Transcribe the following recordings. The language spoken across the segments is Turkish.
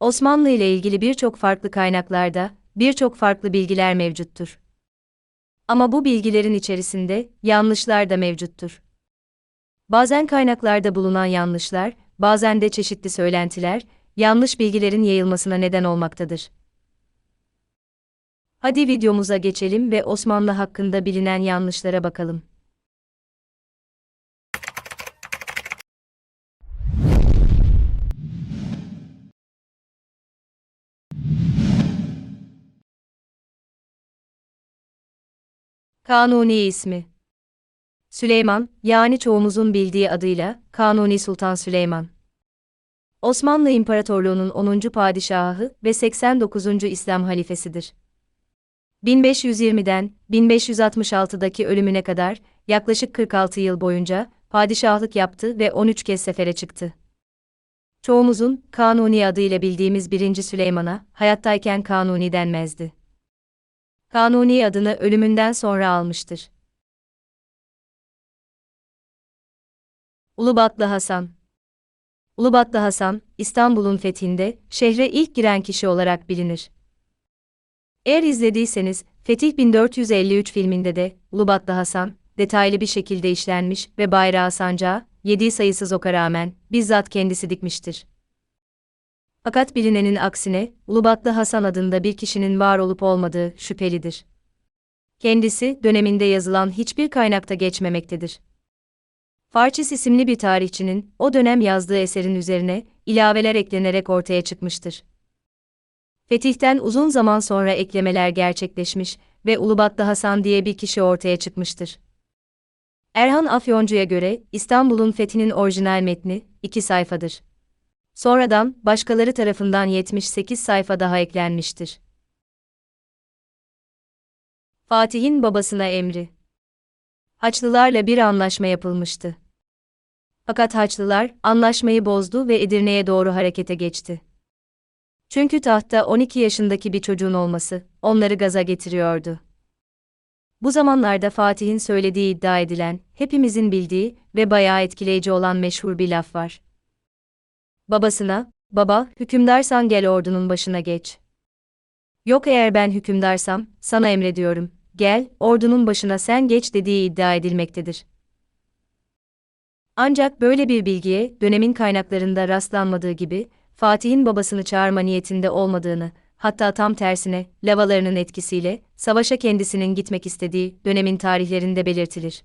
Osmanlı ile ilgili birçok farklı kaynaklarda birçok farklı bilgiler mevcuttur. Ama bu bilgilerin içerisinde yanlışlar da mevcuttur. Bazen kaynaklarda bulunan yanlışlar, bazen de çeşitli söylentiler, yanlış bilgilerin yayılmasına neden olmaktadır. Hadi videomuza geçelim ve Osmanlı hakkında bilinen yanlışlara bakalım. Kanuni ismi Süleyman, yani çoğumuzun bildiği adıyla Kanuni Sultan Süleyman. Osmanlı İmparatorluğu'nun 10. padişahı ve 89. İslam halifesidir. 1520'den 1566'daki ölümüne kadar yaklaşık 46 yıl boyunca padişahlık yaptı ve 13 kez sefere çıktı. Çoğumuzun Kanuni adıyla bildiğimiz 1. Süleyman'a hayattayken Kanuni denmezdi. Kanuni adını ölümünden sonra almıştır. Ulubatlı Hasan Ulubatlı Hasan, İstanbul'un fethinde şehre ilk giren kişi olarak bilinir. Eğer izlediyseniz, Fetih 1453 filminde de Ulubatlı Hasan, detaylı bir şekilde işlenmiş ve bayrağı sancağı, yediği sayısız oka rağmen, bizzat kendisi dikmiştir. Fakat bilinenin aksine, Ulubatlı Hasan adında bir kişinin var olup olmadığı şüphelidir. Kendisi, döneminde yazılan hiçbir kaynakta geçmemektedir. Farçis isimli bir tarihçinin, o dönem yazdığı eserin üzerine, ilaveler eklenerek ortaya çıkmıştır. Fetihten uzun zaman sonra eklemeler gerçekleşmiş ve Ulubatlı Hasan diye bir kişi ortaya çıkmıştır. Erhan Afyoncu'ya göre, İstanbul'un fethinin orijinal metni, iki sayfadır. Sonradan, başkaları tarafından 78 sayfa daha eklenmiştir. Fatih'in babasına emri. Haçlılarla bir anlaşma yapılmıştı. Fakat Haçlılar, anlaşmayı bozdu ve Edirne'ye doğru harekete geçti. Çünkü tahtta 12 yaşındaki bir çocuğun olması, onları gaza getiriyordu. Bu zamanlarda Fatih'in söylediği iddia edilen, hepimizin bildiği ve bayağı etkileyici olan meşhur bir laf var. Babasına, baba, hükümdarsan gel ordunun başına geç. Yok eğer ben hükümdarsam, sana emrediyorum, gel, ordunun başına sen geç dediği iddia edilmektedir. Ancak böyle bir bilgiye, dönemin kaynaklarında rastlanmadığı gibi, Fatih'in babasını çağırma niyetinde olmadığını, hatta tam tersine, lavalarının etkisiyle, savaşa kendisinin gitmek istediği dönemin tarihlerinde belirtilir.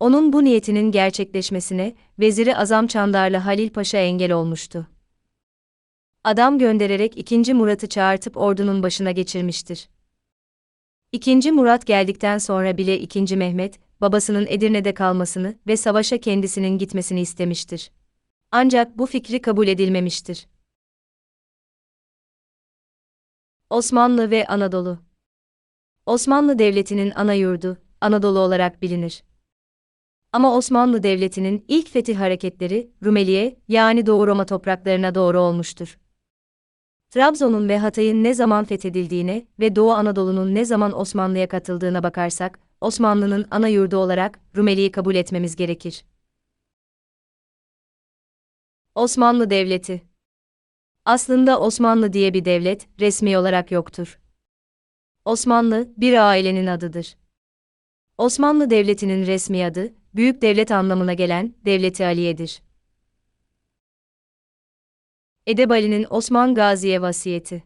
Onun bu niyetinin gerçekleşmesine, Veziri Azam Çandarlı Halil Paşa engel olmuştu. Adam göndererek 2. Murat'ı çağırtıp ordunun başına geçirmiştir. 2. Murat geldikten sonra bile 2. Mehmet, babasının Edirne'de kalmasını ve savaşa kendisinin gitmesini istemiştir. Ancak bu fikri kabul edilmemiştir. Osmanlı ve Anadolu Osmanlı Devleti'nin ana yurdu, Anadolu olarak bilinir. Ama Osmanlı Devleti'nin ilk fetih hareketleri Rumeli'ye yani Doğu Roma topraklarına doğru olmuştur. Trabzon'un ve Hatay'ın ne zaman fethedildiğine ve Doğu Anadolu'nun ne zaman Osmanlı'ya katıldığına bakarsak, Osmanlı'nın ana yurdu olarak Rumeli'yi kabul etmemiz gerekir. Osmanlı Devleti Aslında Osmanlı diye bir devlet resmi olarak yoktur. Osmanlı bir ailenin adıdır. Osmanlı Devleti'nin resmi adı, büyük devlet anlamına gelen Devleti Aliye'dir. Edebali'nin Osman Gazi'ye vasiyeti.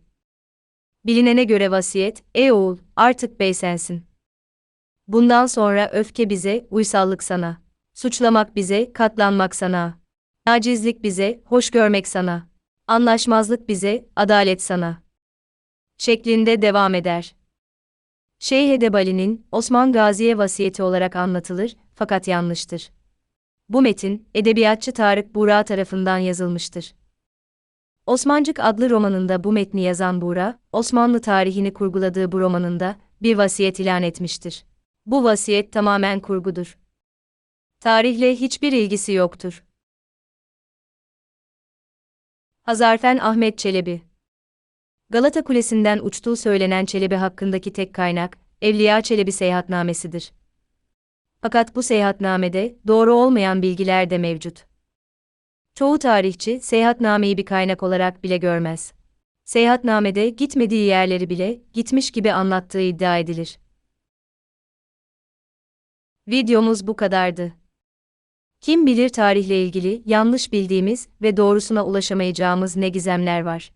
Bilinene göre vasiyet, ey oğul, artık bey sensin. Bundan sonra öfke bize, uysallık sana. Suçlamak bize, katlanmak sana. Acizlik bize, hoş görmek sana. Anlaşmazlık bize, adalet sana. Şeklinde devam eder. Şeyh Edebali'nin Osman Gazi'ye vasiyeti olarak anlatılır fakat yanlıştır. Bu metin, edebiyatçı Tarık Buğra tarafından yazılmıştır. Osmancık adlı romanında bu metni yazan Buğra, Osmanlı tarihini kurguladığı bu romanında bir vasiyet ilan etmiştir. Bu vasiyet tamamen kurgudur. Tarihle hiçbir ilgisi yoktur. Hazarfen Ahmet Çelebi Galata Kulesi'nden uçtuğu söylenen Çelebi hakkındaki tek kaynak, Evliya Çelebi seyahatnamesidir. Fakat bu seyahatnamede doğru olmayan bilgiler de mevcut. Çoğu tarihçi seyahatnameyi bir kaynak olarak bile görmez. Seyahatnamede gitmediği yerleri bile gitmiş gibi anlattığı iddia edilir. Videomuz bu kadardı. Kim bilir tarihle ilgili yanlış bildiğimiz ve doğrusuna ulaşamayacağımız ne gizemler var.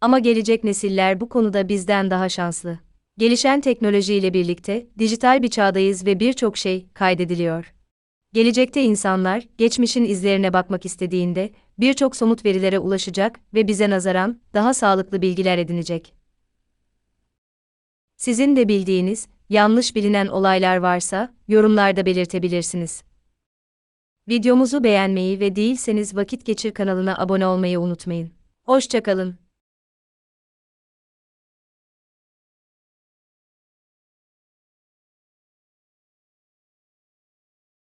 Ama gelecek nesiller bu konuda bizden daha şanslı. Gelişen teknolojiyle birlikte dijital bir çağdayız ve birçok şey kaydediliyor. Gelecekte insanlar geçmişin izlerine bakmak istediğinde birçok somut verilere ulaşacak ve bize nazaran daha sağlıklı bilgiler edinecek. Sizin de bildiğiniz, yanlış bilinen olaylar varsa yorumlarda belirtebilirsiniz. Videomuzu beğenmeyi ve değilseniz Vakit Geçir kanalına abone olmayı unutmayın. Hoşçakalın.